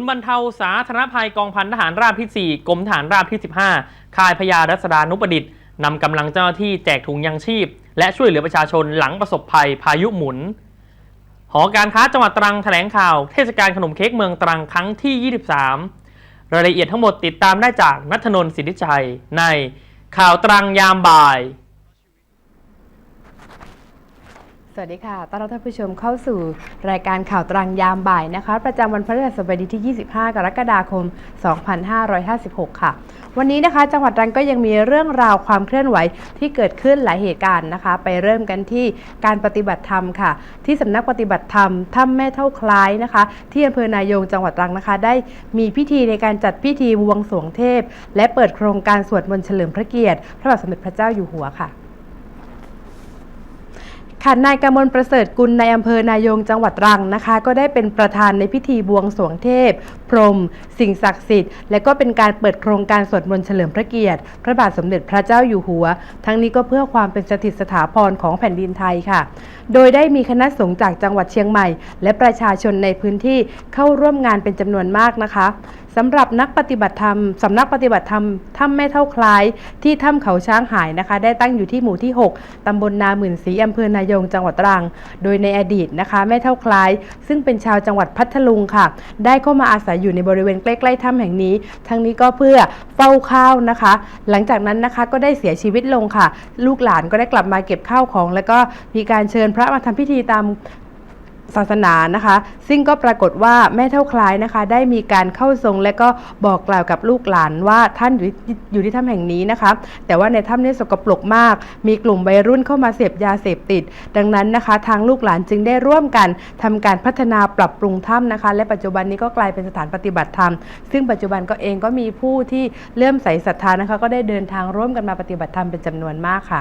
ย์บรรเทาสาธารณภัยกองพันทหารราบที่ 4 กรมทหารราบที่ 15 ค่ายพญารัศดานุประดิษฐ์นำกำลังเจ้าหน้าที่แจกถุงยังชีพ และช่วยเหลือประชาชนหลังประสบภัยพายุหมุน หอการค้าจังหวัดตรังแถลงข่าวเทศกาลขนมเค้กเมืองตรังครั้งที่ 23 รายละเอียดทั้งหมดติดตามได้จากนัทนนท์สิทธิชัยในข่าวตรังยามบ่าย ส วัสดีค่ะ ต้อนรับท่านผู้ชมเข้าสู่รายการข่าวตรังยามบ่ายนะคะ ประจำวันพฤหัสบดีที่ 25 กรกฎาคม 2556 ค่ะ วันนี้นะคะ จังหวัดตรังก็ยังมีเรื่องราวความเคลื่อนไหวที่เกิดขึ้นหลายเหตุการณ์นะคะ ไปเริ่มกันที่การปฏิบัติธรรมค่ะ ที่สำนักปฏิบัติธรรมถ้ำแม่เท่าคล้ายนะคะ ที่อำเภอนายงจังหวัดตรังนะคะ ได้มีพิธีในการจัดพิธีบวงสรวงเทพ และเปิดโครงการสวดมนต์เฉลิมพระเกียรติ พระบาทสมเด็จพระเจ้าอยู่หัวค่ะ ค่ะนายกมลประเสริฐกุลในอำเภอนายงจังหวัดตรังนะคะ ก็ได้เป็นประธานในพิธีบวงสรวงเทพ พรหมสิ่งศักดิ์สิทธิ์ และก็เป็นการเปิดโครงการสวดมนต์เฉลิมพระเกียรติ พระบาทสมเด็จพระเจ้าอยู่หัว ทั้งนี้ก็เพื่อความเป็นสถิตสถาพรของแผ่นดินไทยค่ะ โดยได้มีคณะสงฆ์จากจังหวัดเชียงใหม่ และประชาชนในพื้นที่เข้าร่วมงานเป็นจำนวนมากนะคะสำหรับนักปฏิบัติธรรมสำนักปฏิบัติธรรมถ้ำแม่เท่าคล้าย ที่ถ้ำเขาช้างหายนะคะ ได้ตั้งอยู่ที่หมู่ที่ 6ตำบลนาหมื่นศรีอำเภอนายงจังหวัดตรัง โดยในอดีตนะคะ แม่เท่าคล้าย ซึ่งเป็นชาวจังหวัดพัทลุงค่ะ ได้เข้ามาอาศัยอยู่ในบริเวณใกล้ๆถ้ำแห่งนี้ ทั้งนี้ก็เพื่อเฝ้าข้าวนะคะ หลังจากนั้นนะคะก็ได้เสียชีวิตลงค่ะ ลูกหลานก็ได้กลับมาเก็บข้าวของ แล้วก็มีการเชิญพระมาทำพิธีตาม ศาสนานะคะ ซึ่งก็ปรากฏว่าแม่เท่าคล้ายนะคะ ได้มีการเข้าทรงและก็บอกกล่าวกับลูกหลานว่าท่านอยู่ที่อยู่ที่ถ้ำแห่งนี้นะคะ แต่ว่าในถ้ำนี้สกปรกมาก มีกลุ่มวัยรุ่นเข้ามาเสพยาเสพติด ดังนั้นนะคะ ทางลูกหลานจึงได้ร่วมกันทำการพัฒนาปรับปรุงถ้ำนะคะ และปัจจุบันนี้ก็กลายเป็นสถานปฏิบัติธรรม ซึ่งปัจจุบันก็เองก็มีผู้ที่เลื่มใส่ศรัทธานะคะ ก็ได้เดินทางร่วมกันมาปฏิบัติธรรมเป็นจำนวนมากค่ะ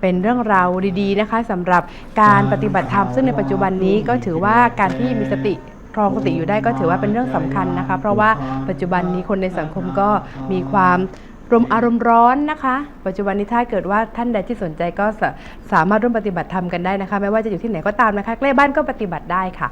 เป็นเรื่องราวดีๆนะคะสำหรับการปฏิบัติธรรมซึ่งในปัจจุบันนี้ก็ถือว่าการที่มีสติครองสติอยู่ได้ก็ถือว่าเป็นเรื่องสำคัญนะคะ เพราะว่าปัจจุบันนี้คนในสังคมก็มีความรมอารมณ์ร้อนนะคะ ปัจจุบันนี้ถ้าเกิดว่าท่านใดที่สนใจก็สาสามารถร่วมปฏิบัติธรรมกันได้นะคะ ไม่ว่าจะอยู่ที่ไหนก็ตามนะคะใกล้บ้านก็ปฏิบัติได้ค่ะ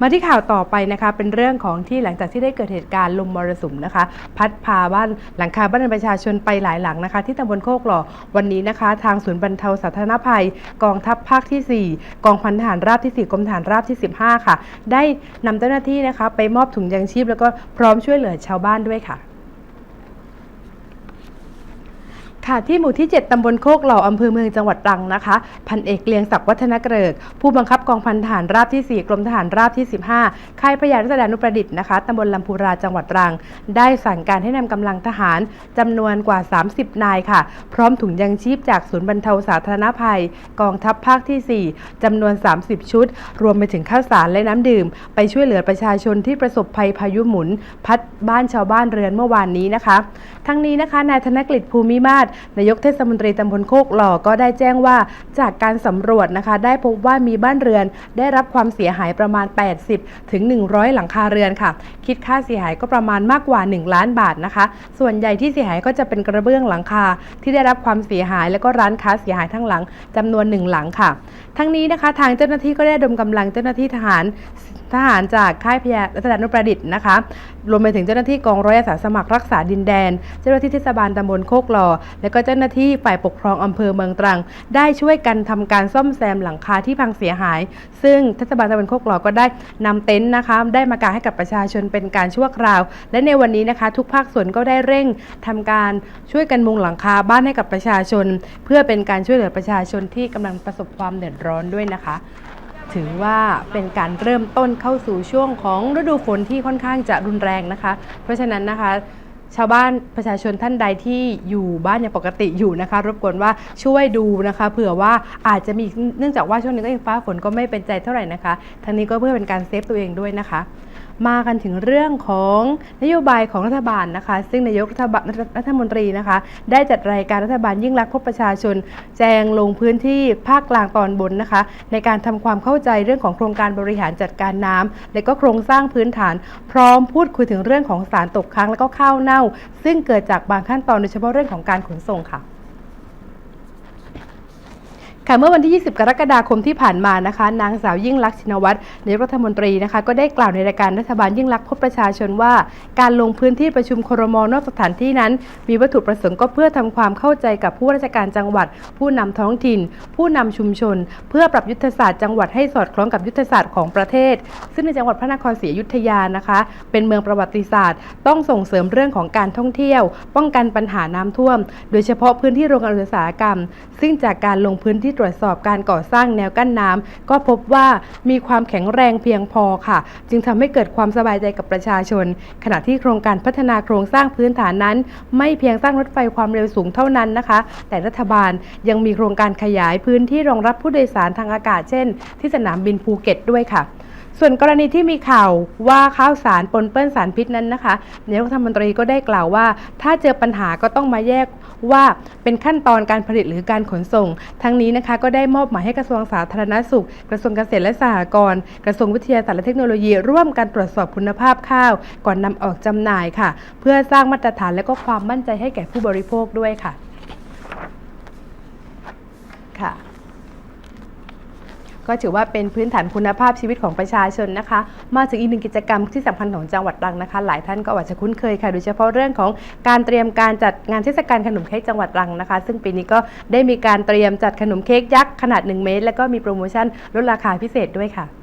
มาที่ข่าวต่อไปนะคะเป็นเรื่องของที่หลังจากที่ได้เกิดเหตุการณ์ลมมรสุมนะคะ พัดพาบ้านหลังคาบ้านประชาชนไปหลายหลังนะคะ ที่ตำบลโคกหล่อวันนี้นะคะ ทางศูนย์บรรเทาสาธารณภัย กองทัพภาคที่ 4 กองพันทหารราบที่ 4กรมทหารราบที่ 15 ค่ะ ได้นำเจ้าหน้าที่นะคะ ไปมอบถุงยังชีพแล้วก็พร้อมช่วยเหลือชาวบ้านด้วยค่ะ ค่ะที่หมู่ที่ 7 ตำบลโคกเหล่าอำเภอเมืองจังหวัดตรังนะคะ พันเอกเลียงศักดิ์วัฒนเกริก ผู้บังคับกองพันทหารราบที่ 4 กรมทหารราบที่ 15 ค่ายพระยารัศดานุประดิษฐ์นะคะ ตำบลลำพูราจังหวัดตรัง ได้สั่งการให้นำกำลังทหารจำนวนกว่า 30 นายค่ะ พร้อมถุงยังชีพจากศูนย์บรรเทาสาธารณภัย กองทัพภาคที่ 4จำนวน 30 ชุด รวมไปถึงข้าวสารและน้ำดื่ม ไปช่วยเหลือประชาชนที่ประสบภัยพายุหมุน พัดบ้านชาวบ้านเรือนเมื่อวานนี้นะคะ ทั้งนี้นะคะนายธนกฤษภูมิมาศนายกเทศมนตรีตำบลโคกหล่อก็ได้แจ้งว่าจากการสำรวจนะคะ ได้พบว่ามีบ้านเรือน ได้รับความเสียหายประมาณ 80 ถึง 100 หลังคาเรือนค่ะ คิดค่าเสียหายก็ประมาณมากกว่า 1 ล้านบาทนะคะ ส่วนใหญ่ที่เสียหายก็จะเป็นกระเบื้องหลังคา ที่ได้รับความเสียหาย แล้วก็ร้านค้าเสียหายทั้งหลังจำนวนหนึ่งหลังค่ะ ทั้งนี้นะคะทางเจ้าหน้าที่ก็ได้ดมกำลังเจ้าหน้าที่ทหาร ทหารจากค่ายพยารัศดานุประดิษฐ์นะคะ รวมไปถึงเจ้าหน้าที่กองร้อยอาสาสมัครรักษาดินแดน เจ้าหน้าที่เทศบาลตำบลโคกหลอ และก็เจ้าหน้าที่ฝ่ายปกครองอำเภอเมืองตรัง ได้ช่วยกันทำการซ่อมแซมหลังคาที่พังเสียหาย ซึ่งเทศบาลตำบลโคกหลอก็ได้นำเต็นท์นะคะ ได้มากางให้กับประชาชนเป็นการชั่วคราว และในวันนี้นะคะ ทุกภาคส่วนก็ได้เร่งทำการช่วยกันมุงหลังคาบ้านให้กับประชาชน เพื่อเป็นการช่วยเหลือประชาชนที่กำลังประสบความเดือดร้อนด้วยนะคะ ถือว่าเป็นการเริ่มต้นเข้าสู่ช่วงของฤดูฝนที่ค่อนข้างจะรุนแรงนะคะ เพราะฉะนั้นนะคะ ชาวบ้านประชาชนท่านใดที่อยู่บ้านอย่างปกติอยู่นะคะ รบกวนว่าช่วยดูนะคะ เผื่อว่าอาจจะมีเนื่องจากว่าช่วงนี้ก็ยังฟ้าฝนก็ไม่เป็นใจเท่าไหร่นะคะทั้งนี้ก็เพื่อเป็นการเซฟตัวเองด้วยนะคะ มากันถึงเรื่องของนโยบายของรัฐบาลนะคะ ซึ่งนายกรัฐบาลรัฐมนตรีนะคะ ได้จัดรายการรัฐบาลยิ่งรักพบประชาชน แจงลงพื้นที่ภาคกลางตอนบนนะคะ ในการทำความเข้าใจเรื่องของโครงการบริหารจัดการน้ำและก็โครงสร้างพื้นฐาน พร้อมพูดคุยถึงเรื่องของสารตกค้างและก็ข้าวเน่า ซึ่งเกิดจากบางขั้นตอนโดยเฉพาะเรื่องของการขนส่งค่ะ ค่ะเมื่อวันที่ 20 กรกฎาคมที่ผ่านมานะคะ นางสาวยิ่งลักษณ์ชินวัตรนายกรัฐมนตรีนะคะก็ได้กล่าวในรายการรัฐบาลยิ่งลักษณ์พบประชาชนว่า การลงพื้นที่ประชุมครมนอกสถานที่นั้น มีวัตถุประสงค์ก็เพื่อทำความเข้าใจกับผู้ราชการจังหวัด ผู้นำท้องถิ่น ผู้นำชุมชน เพื่อปรับยุทธศาสตร์จังหวัดให้สอดคล้องกับยุทธศาสตร์ของประเทศ ซึ่งในจังหวัดพระนครศรีอยุธยานะคะ เป็นเมืองประวัติศาสตร์ ต้องส่งเสริมเรื่องของการท่องเที่ยว ป้องกันปัญหาน้ำท่วม โดยเฉพาะพื้นที่โรงงานอุตสาหกรรม ซึ่งจากการลงพื้นที่ตรวจสอบการก่อสร้างแนวกั้นน้ำก็พบว่ามีความแข็งแรงเพียงพอค่ะ จึงทำให้เกิดความสบายใจกับประชาชน ขณะที่โครงการพัฒนาโครงสร้างพื้นฐานนั้น ไม่เพียงสร้างรถไฟความเร็วสูงเท่านั้นนะคะ แต่รัฐบาลยังมีโครงการขยายพื้นที่รองรับผู้โดยสารทางอากาศเช่น ที่สนามบินภูเก็ตด้วยค่ะ ส่วนกรณีที่มีข่าวว่าข้าวสารปนเปื้อนสารพิษนั้นนะคะนายกรัฐมนตรีก็ได้กล่าวว่า ถ้าเจอปัญหาก็ต้องมาแยกว่าเป็นขั้นตอนการผลิตหรือการขนส่ง ทั้งนี้นะคะก็ได้มอบหมายให้กระทรวงสาธารณสุข กระทรวงเกษตรและสหกรณ์กระทรวงวิทยาศาสตร์และเทคโนโลยี ร่วมกันตรวจสอบคุณภาพข้าว ก่อนนำออกจำหน่ายค่ะ เพื่อสร้างมาตรฐานและก็ความมั่นใจให้แก่ผู้บริโภคด้วยค่ะค่ะ ก็ถือว่าเป็นพื้นฐานคุณภาพชีวิตของประชาชนนะคะ มาถึงอีกหนึ่งกิจกรรมที่สำคัญของจังหวัดตรังนะคะ หลายท่านก็อาจจะคุ้นเคยค่ะโดยเฉพาะเรื่องของการเตรียมการจัดงานเทศกาลขนมเค้กจังหวัดตรังนะคะ ซึ่งปีนี้ก็ได้มีการเตรียมจัดขนมเค้กยักษ์ขนาด 1 เมตร แล้วก็มีโปรโมชั่นลดราคาพิเศษด้วยค่ะ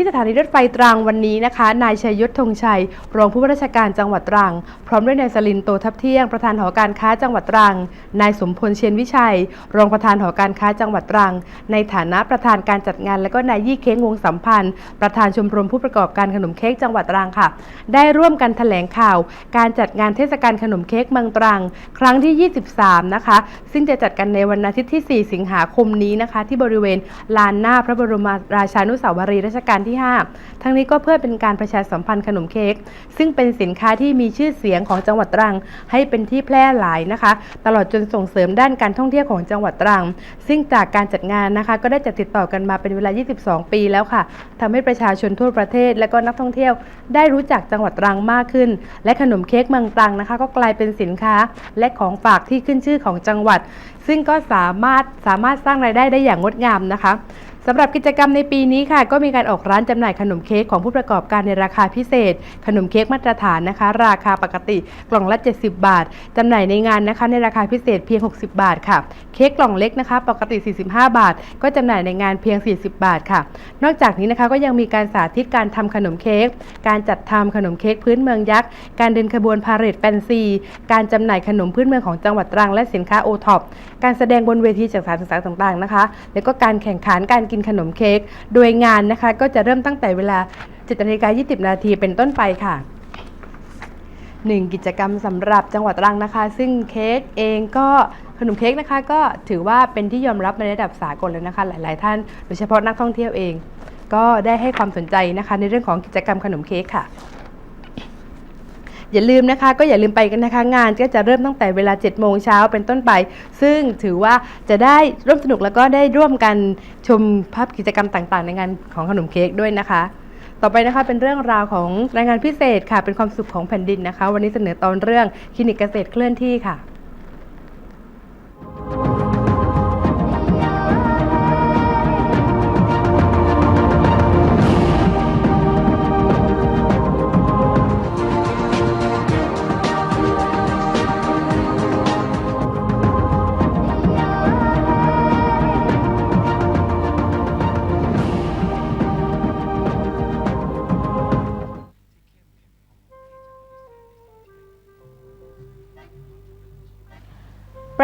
ที่สถานีรถไฟตรังวันนี้นะคะ นายชัยยศธงชัย รองผู้ว่าราชการจังหวัดตรัง พร้อมด้วยนายสลินโตทับเที่ยงประธานหอการค้าจังหวัดตรัง นายสมพลเชียนวิชัย รองประธานหอการค้าจังหวัดตรัง ในฐานะประธานการจัดงาน และก็นายยี่เค้งวงสัมพันธ์ ประธานชมรมผู้ประกอบการขนมเค้กจังหวัดตรังค่ะ ได้ร่วมกันแถลงข่าว การจัดงานเทศกาลขนมเค้กเมืองตรัง ครั้งที่ 23 นะคะ ซึ่งจะจัดกันในวันอาทิตย์ที่ 4 สิงหาคมนี้นะคะ ที่บริเวณลานหน้าพระบรมราชานุสาวรีย์รัชกาลที่ 5 ทั้งนี้ก็เพื่อเป็นการประชาสัมพันธ์ขนมเค้กซึ่งเป็นสินค้าที่มีชื่อเสียงของจังหวัดตรัง ให้เป็นที่แพร่หลายนะคะ ตลอดจนส่งเสริมด้านการท่องเที่ยวของจังหวัดตรัง ซึ่งจากการจัดงานนะคะ ก็ได้จัดติดต่อกันมาเป็นเวลา 22 ปีแล้วค่ะทำให้ประชาชนทั่วประเทศ และก็นักท่องเที่ยว ได้รู้จักจังหวัดตรังมากขึ้น และขนมเค้กเมืองตรังนะคะ ก็กลายเป็นสินค้าและของฝากที่ขึ้นชื่อของจังหวัด ซึ่งก็สามารถสามารถสร้างรายได้ได้อย่างงดงามนะคะ สำหรับกิจกรรมในปีนี้ค่ะ ก็มีการออกร้านจำหน่ายขนมเค้กของผู้ประกอบการในราคาพิเศษ ขนมเค้กมาตรฐานนะคะ ราคาปกติกล่องละ 70 บาทจำหน่ายในงานนะคะ ในราคาพิเศษเพียง 60 บาทค่ะ เค้กกล่องเล็กนะคะ ปกติ 45 บาท ก็จำหน่ายในงานเพียง 40 บาทค่ะ นอกจากนี้นะคะก็ยังมีการสาธิตการทำขนมเค้กการจัดทำขนมเค้กพื้นเมืองยักษ์การเดินขบวนพาเหรดแฟนซีการจำหน่ายขนมพื้นเมืองของจังหวัดตรังและสินค้าโอท็อปการแสดงบนเวทีจากสานศึกษาต่างๆนะคะ แล้วก็การแข่งขันการกินขนมเค้ก โดยงานนะคะ ก็จะเริ่มตั้งแต่เวลา7นาฬิกา20 นาทีเป็นต้นไปค่ะหนึ่งกิจกรรมสำหรับจังหวัดตรังนะคะ ซึ่งเค้กเองก็ขนมเค้กนะคะ ก็ถือว่าเป็นที่ยอมรับในระดับสากลแล้วนะคะ หลาย ๆ ท่าน โดยเฉพาะนักท่องเที่ยวเอง ก็ได้ให้ความสนใจนะคะ ในเรื่องของกิจกรรมขนมเค้กค่ะ อย่าลืมนะคะก็อย่าลืมไปกันนะคะงานก็จะเริ่มตั้งแต่เวลา7โมงเช้าเป็นต้นไป ซึ่งถือว่าจะได้ร่วมสนุกแล้วก็ได้ร่วมกันชมภาพกิจกรรมต่างๆ ในงานของขนมเค้กด้วยนะคะ ต่อไปนะคะเป็นเรื่องราวของรายงานพิเศษค่ะ เป็นความสุขของแผ่นดินนะคะ วันนี้เสนอตอนเรื่องคลินิกเกษตรเคลื่อนที่ค่ะ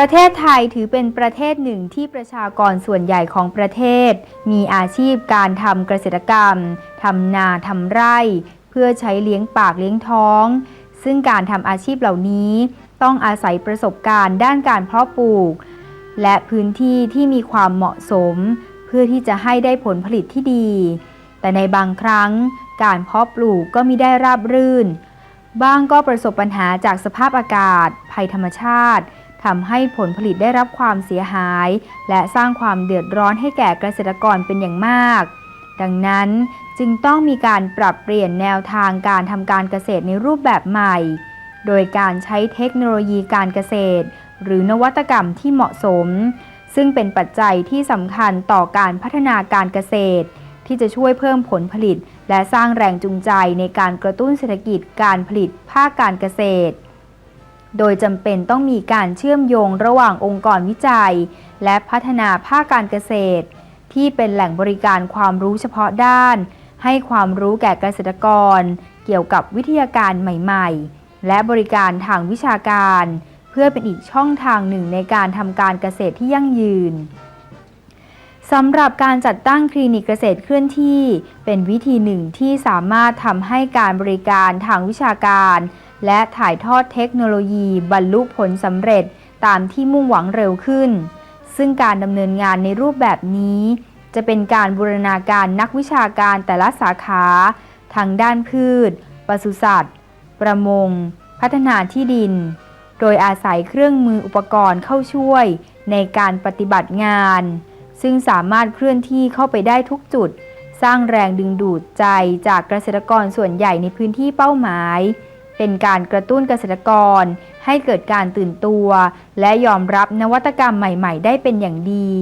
ประเทศไทยถือเป็นประเทศหนึ่งที่ประชากรส่วนใหญ่ของประเทศ มีอาชีพการทำเกษตรกรรม ทำนาทำไร่ เพื่อใช้เลี้ยงปากเลี้ยงท้อง ซึ่งการทำอาชีพเหล่านี้ ต้องอาศัยประสบการณ์ด้านการเพาะปลูก และพื้นที่ที่มีความเหมาะสม เพื่อที่จะให้ได้ผลผลิตที่ดี แต่ในบางครั้ง การเพาะปลูกก็มิได้ราบรื่น บ้างก็ประสบปัญหาจากสภาพอากาศ ภัยธรรมชาติ ทำให้ผลผลิตได้รับความเสียหาย และสร้างความเดือดร้อนให้แก่เกษตรกรเป็นอย่างมาก ดังนั้นจึงต้องมีการปรับเปลี่ยนแนวทางการทำการเกษตรในรูปแบบใหม่ โดยการใช้เทคโนโลยีการเกษตร หรือนวัตกรรมที่เหมาะสม ซึ่งเป็นปัจจัยที่สำคัญต่อการพัฒนาการเกษตร ที่จะช่วยเพิ่มผลผลิต และสร้างแรงจูงใจในการกระตุ้นเศรษฐกิจการผลิตภาคการเกษตร โดยจำเป็นต้องมีการเชื่อมโยงระหว่างองค์กรวิจัย และพัฒนาภาคการเกษตร ที่เป็นแหล่งบริการความรู้เฉพาะด้าน ให้ความรู้แก่เกษตรกร เกี่ยวกับวิทยาการใหม่ ๆ และบริการทางวิชาการ เพื่อเป็นอีกช่องทางหนึ่งในการทำการเกษตรที่ยั่งยืนสำหรับการจัดตั้งคลินิกเกษตรเคลื่อนที่ เป็นวิธีหนึ่งที่สามารถทำให้การบริการทางวิชาการ และถ่ายทอดเทคโนโลยีบรรลุผลสำเร็จตามที่มุ่งหวังเร็วขึ้น ซึ่งการดำเนินงานในรูปแบบนี้ จะเป็นการบูรณาการนักวิชาการแต่ละสาขาทางด้านพืช ปศุสัตว์ ประมง พัฒนาที่ดิน โดยอาศัยเครื่องมืออุปกรณ์เข้าช่วยในการปฏิบัติงาน ซึ่งสามารถเคลื่อนที่เข้าไปได้ทุกจุด สร้างแรงดึงดูดใจจากเกษตรกรส่วนใหญ่ในพื้นที่เป้าหมาย เป็นการกระตุ้นเกษตรกร ให้เกิดการตื่นตัว และยอมรับนวัตกรรมใหม่ ๆ ได้เป็นอย่างดี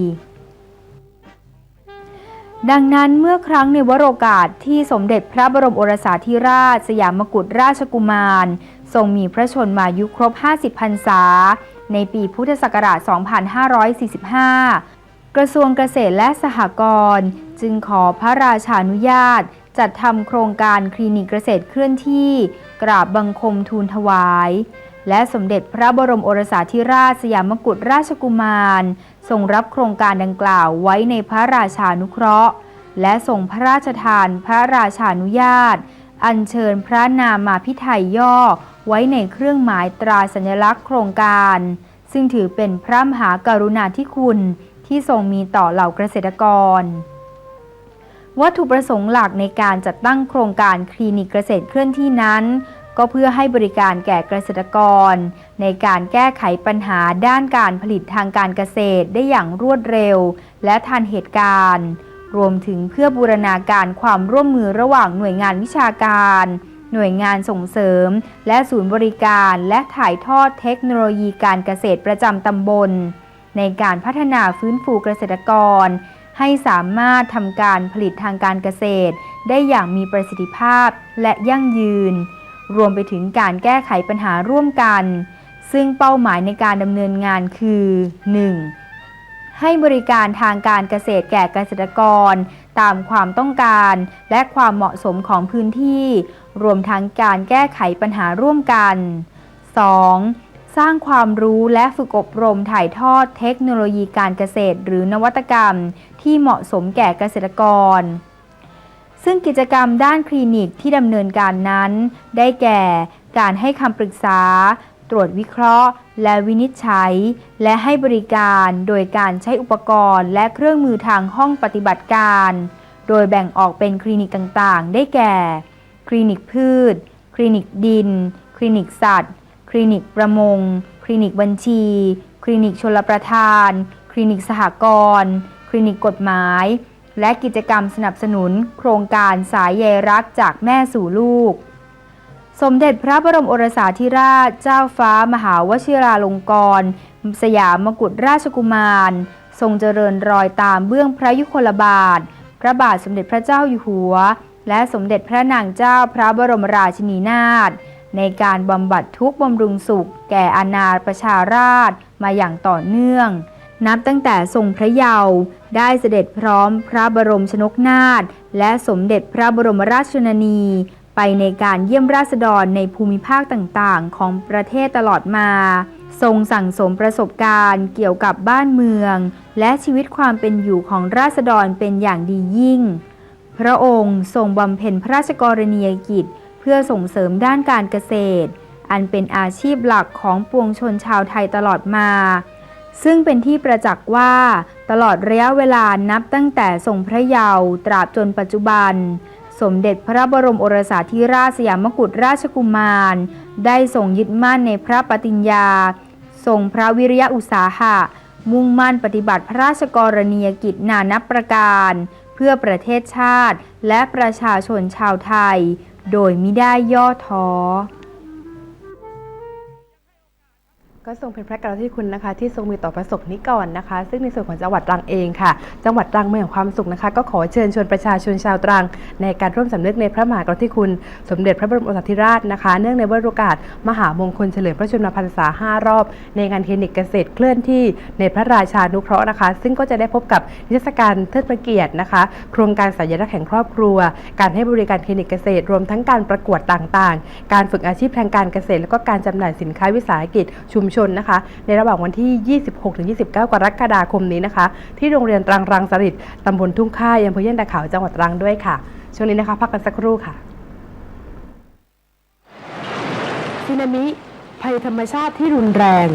ดังนั้นเมื่อครั้งในวโรกาสที่สมเด็จพระบรมโอรสาธิราช สยามกุฎราชกุมาร ทรงมีพระชนมายุครบ 50 พรรษา ในปีพุทธศักราช 2545กระทรวงเกษตรและสหกรณ์จึงขอพระราชานุญาต จัดทำโครงการคลินิกเกษตรเคลื่อนที่ กราบบังคมทูลถวาย และสมเด็จพระบรมโอรสาธิราชสยามกุฎราชกุมาร ทรงรับโครงการดังกล่าวไว้ในพระราชานุเคราะห์ และส่งพระราชทานพระราชานุญาต อัญเชิญพระนามาพิไทยย่อไว้ในเครื่องหมายตราสัญลักษณ์โครงการ ซึ่งถือเป็นพระมหากรุณาธิคุณที่ทรงมีต่อเหล่าเกษตรกร วัตถุประสงค์หลักในการจัดตั้งโครงการคลินิกเกษตรเคลื่อนที่นั้น ก็เพื่อให้บริการแก่เกษตรกร ในการแก้ไขปัญหาด้านการผลิตทางการเกษตรได้อย่างรวดเร็ว และทันเหตุการณ์ รวมถึงเพื่อบูรณาการความร่วมมือระหว่างหน่วยงานวิชาการ หน่วยงานส่งเสริม และศูนย์บริการและถ่ายทอดเทคโนโลยีการเกษตรประจำตำบล ในการพัฒนาฟื้นฟูเกษตรกร ให้สามารถทำการผลิตทางการเกษตร ได้อย่างมีประสิทธิภาพและยั่งยืน รวมไปถึงการแก้ไขปัญหาร่วมกัน ซึ่งเป้าหมายในการดำเนินงานคือ 1. ให้บริการทางการเกษตรแก่เกษตรกร ตามความต้องการและความเหมาะสมของพื้นที่ รวมทั้งการแก้ไขปัญหาร่วมกัน 2. สร้างความรู้และฝึกอบรมถ่ายทอดเทคโนโลยีการเกษตร หรือนวัตกรรม ที่เหมาะสมแก่เกษตรกร ซึ่งกิจกรรมด้านคลินิกที่ดำเนินการนั้น ได้แก่การให้คำปรึกษา ตรวจวิเคราะห์ และวินิจฉัย และให้บริการโดยการใช้อุปกรณ์ และเครื่องมือทางห้องปฏิบัติการ โดยแบ่งออกเป็นคลินิกต่างๆ ได้แก่ คลินิกพืช คลินิกดิน คลินิกสัตว์ คลินิกประมง คลินิกบัญชี คลินิกชลประทาน คลินิกสหกรณ์ คลินิกกฎหมาย และกิจกรรมสนับสนุน โครงการสายใยรักจากแม่สู่ลูก สมเด็จพระบรมโอรสาธิราชเจ้าฟ้ามหาวชิราลงกรณ์สยามกุฎราชกุมาร ทรงเจริญรอยตามเบื้องพระยุคลบาท พระบาทสมเด็จพระเจ้าอยู่หัว และสมเด็จพระนางเจ้าพระบรมราชินีนาถ ในการบำบัดทุกบำรุงสุข แก่อาณาประชาราษฎร์มาอย่างต่อเนื่อง นับตั้งแต่ทรงพระเยาว์ได้เสด็จพร้อมพระบรมชนกนาถและสมเด็จพระบรมราชชนนี ไปในการเยี่ยมราษฎรในภูมิภาคต่างๆ ของประเทศตลอดมา ทรงสั่งสมประสบการณ์เกี่ยวกับบ้านเมือง และชีวิตความเป็นอยู่ของราษฎรเป็นอย่างดียิ่ง พระองค์ทรงบำเพ็ญพระราชกรณียกิจ เพื่อส่งเสริมด้านการเกษตร อันเป็นอาชีพหลักของปวงชนชาวไทยตลอดมา ซึ่งเป็นที่ประจักษ์ว่า ตลอดระยะเวลานับตั้งแต่ทรงพระเยาว์ตราบจนปัจจุบัน สมเด็จพระบรมโอรสาธิราชสยามกุฎราชกุมาร ได้ทรงยึดมั่นในพระปฏิญญาทรงพระวิริยะอุตสาหะ มุ่งมั่นปฏิบัติพระราชกรณียกิจนานับประการ เพื่อประเทศชาติและประชาชนชาวไทย โดยมิได้ย่อท้อ ก็ทรงเป็นพระกรุณาธิคุณนะคะ ที่ทรงมีต่อประสบนิกรนะคะ ซึ่งในส่วนของจังหวัดตรังเองค่ะ จังหวัดตรังเมืองความสุขนะคะ ก็ขอเชิญชวนประชาชนชาวตรัง ในการร่วมสำนึกในพระมหากรุณาธิคุณ สมเด็จพระบรมโอรสาธิราชนะคะ เนื่องในวโรกาส มหามงคลเฉลิมพระชนมพรรษา5รอบ ในงานคลินิกเกษตรเคลื่อนที่ในพระราชานุเคราะห์นะคะ ซึ่งก็จะได้พบกับนิทรรศการเทิดพระเกียรตินะคะ โครงการสัญลักษณ์แห่งครอบครัว การให้บริการคลินิกเกษตร รวมทั้งการประกวดต่างๆ การฝึกอาชีพทางการเกษตร แล้วก็การจำหน่ายสินค้าวิสาหกิจชุมชนนะคะ ในระหว่างวันที่ 26-29 กรกฎาคมนี้นะคะ ที่โรงเรียนตรังรังสฤษดิ์ตำบลทุ่งค่ายอำเภอเย่นตาขาวจังหวัดตรังด้วยค่ะ ช่วงนี้นะคะพักกันสักครู่ค่ะสึนามิภัยธรรมชาติที่รุนแรง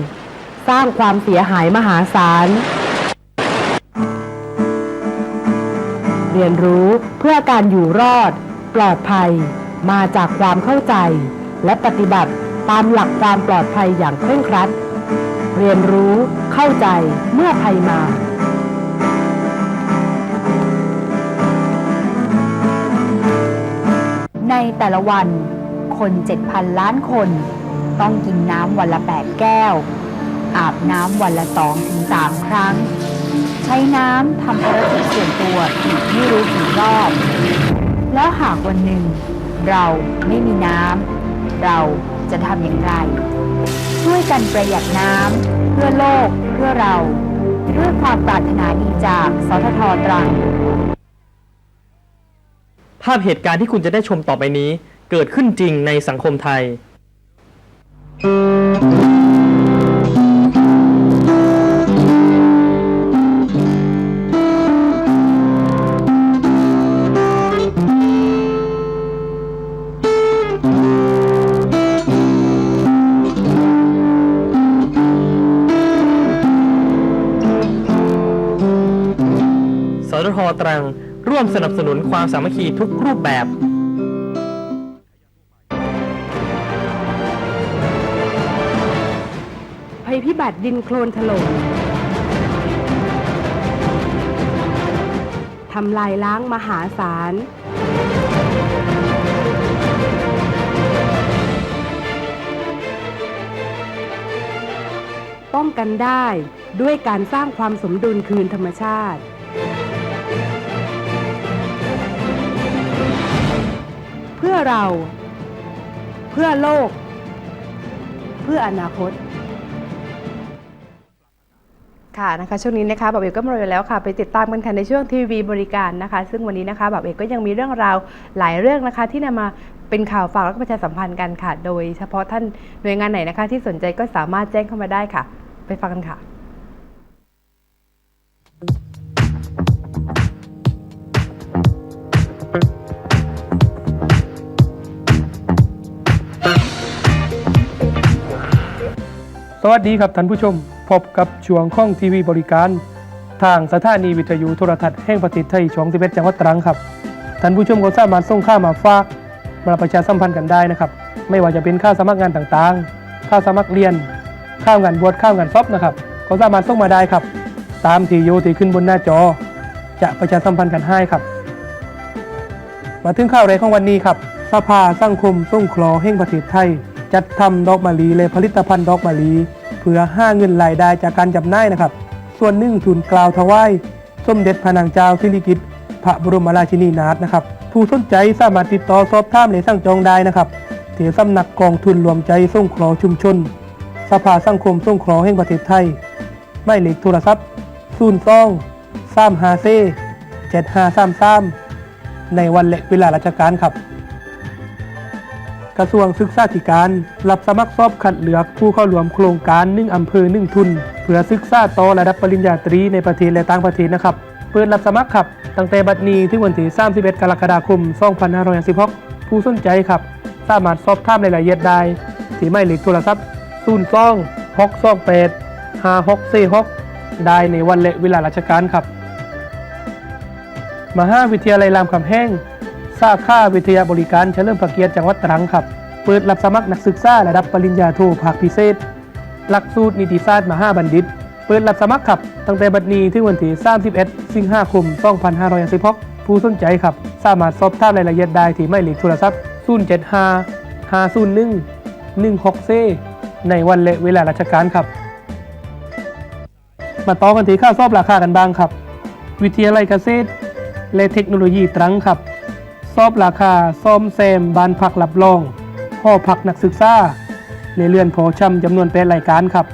สร้างความเสียหายมหาศาล เรียนรู้เพื่อการอยู่รอด ปลอดภัย มาจากความเข้าใจ และปฏิบัติ ตามหลักความปลอดภัยอย่างเคร่งครัด เรียนรู้เข้าใจเมื่อภัยมา ในแต่ละวันคน 7,000 ล้านคน ต้องกินน้ำวันละ 8 แก้ว อาบน้ำวันละ 2-3ถึง3ครั้ง ใช้น้ำทำภารกิจส่วนตัวอีกไม่รู้กี่รอบ แล้วหากวันหนึ่ง เราไม่มีน้ำเรา จะทำอย่างไร ช่วยกันประหยัดน้ำเพื่อโลกเพื่อเรา ด้วยความปรารถนาดีจากสททตรัง ภาพเหตุการณ์ที่คุณจะได้ชมต่อไปนี้ เกิดขึ้นจริงในสังคมไทย ความสามัคคีทุกรูปแบบภัยพิบัติดินโคลนถล่มทำลายล้างมหาศาล ป้องกันได้ด้วยการสร้างความสมดุลคืนธรรมชาติ เพื่อเรา เพื่อโลก เพื่ออนาคตค่ะนะคะช่วงนี้นะคะบ่าวเอกก็มาเลยแล้วค่ะไปติดตามกันค่ะในช่วงทีวีบริการนะคะ ซึ่งวันนี้นะคะบ่าวเอกก็ยังมีเรื่องราวหลายเรื่องนะคะ ที่นำมาเป็นข่าวฝากและก็ประชาสัมพันธ์กันค่ะ โดยเฉพาะท่านหน่วยงานไหนนะคะ ที่สนใจก็สามารถแจ้งเข้ามาได้ค่ะ ไปฟังกันค่ะ วัสดีครับท่านผู้ชม พบกับช่วงข้องทีวีบริการ ทางสถานีวิทยุโทรทัศน์แห่งประเทศไทยช่อง11จังหวัดตรังครับท่านผู้ชมก็สามารถส่งข้าวมาฝากมาประชาสัมพันธ์กันได้นะครับ ไม่ว่าจะเป็นข้าวสมัครงานต่างๆข้าวสมัครเรียนข้าวงานบวชข้าวงานซอบนะครับ ก็สามารถส่งมาได้ครับ ตามที่อยู่ที่ขึ้นบนหน้าจอ จะประชาสัมพันธ์กันให้ครับ มาถึงข่าวแรกของวันนี้ครับสภาสังคมส่งคราะห์แห่งประเทศไทย จัดทำดอกมะลิและผลิตภัณฑ์ดอกมะลิ พื่อห้าเงินรายได้จากการจำหน่ายนะครับ ส่วนหนึ่งทุนกล่าวถวายสมเด็จพระนางเจ้าสิริกิติ์พระบรมราชินีนาถนะครับ ผู้สนใจสามารถติดต่อสอบถามและสั่งจองได้นะครับที่สำนักกองทุนรวมใจสงเคราะห์ชุมชน สภาสังคมสงเคราะห์แห่งประเทศไทยหมายเลขโทรศัพท์0 2 3 5 4 7 5 3 3ในวันและเวลาราชการครับ กระทรวงศึกษาธิการ รับสมัครสอบคัดเลือกผู้เข้าร่วมโครงการ1อำเภอ1ทุน เพื่อศึกษาต่อระดับปริญญาตรีในประเทศและต่างประเทศนะครับ เปิดรับสมัครครับ ตั้งแต่บัดนี้ถึงวันที่ 31 กรกฎาคม 2566ผู้สนใจครับ สามารถสอบถามรายละเอียดได้ที่หมายเลขโทรศัพท์02 628 5646 ได้ในวันและเวลาราชการครับ มหาวิทยาลัยรามคำแหง สาขาวิทยาบริการเฉลิมพระเกียรติจังหวัดตรังครับ เปิดรับสมัครนักศึกษาระดับปริญญาโทภาคพิเศษ หลักสูตรนิติศาสตร์มหาบัณฑิต เปิดรับสมัครครับ ตั้งแต่บัดนี้ถึงวันที่ 31 สิงหาคม 2516ผู้สนใจครับ สามารถสอบถามรายละเอียดได้ที่หมายเลขโทรศัพท์ 075 501 16 4ในวันและเวลาราชการครับ มาต่อกันที่ค่าสอบราคากันบ้างครับ วิทยาลัยเกษตรและเทคโนโลยีตรังครับ สอบราคาซ่อมแซมบ้านพักรับรองหอพักนักศึกษาในเรือนพอช่ำจำนวนเป็นรายการครับ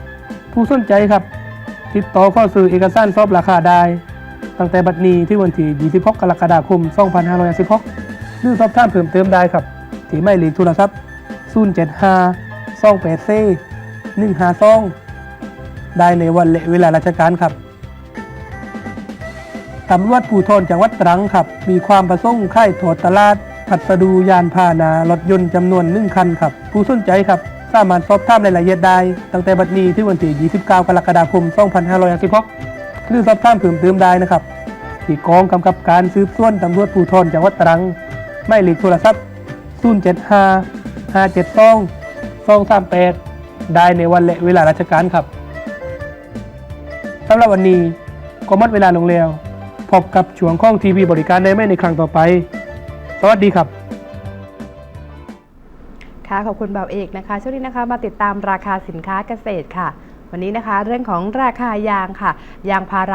ผู้สนใจครับ ติดต่อข้อสื่อเอกสารสอบราคาได้ ตั้งแต่บัดนี้ที่วันที่26กรกฎาคม 2516หรือสอบถามเพิ่มเติมได้ครับที่หมายเลขโทรศัพท์075 284 152ได้ในวันและเวลาราชการครับ ตำรวจภูธรจังหวัดตรังครับ มีความประสงค์ค่ายถอดตลาดพัดสดุยานพาหนะรถยนต์จำนวนหนึ่งคันครับ ผู้สนใจครับ สามารถสอบถามรายละเอียดได้ ตั้งแต่บัดนี้ที่วันที่29 กรกฎาคม 2516หรือสอบถามเพิ่มเติมได้นะครับที่กองกำกับการสืบสวนตำรวจภูธรจังหวัดตรังหมายเลขโทรศัพท์ 075 572 238 ได้ในวันและเวลาราชการครับสำหรับวันนี้ก็หมดเวลาลงแล้ว พบกับช่วงข้องทีวีบริการได้ไหมในครั้งต่อไป สวัสดีครับ ค่ะขอบคุณเบาเอกนะคะ ช่วงนี้นะคะมาติดตามราคาสินค้าเกษตรค่ะ วันนี้นะคะ เรื่องของราคายางค่ะ ยางพารา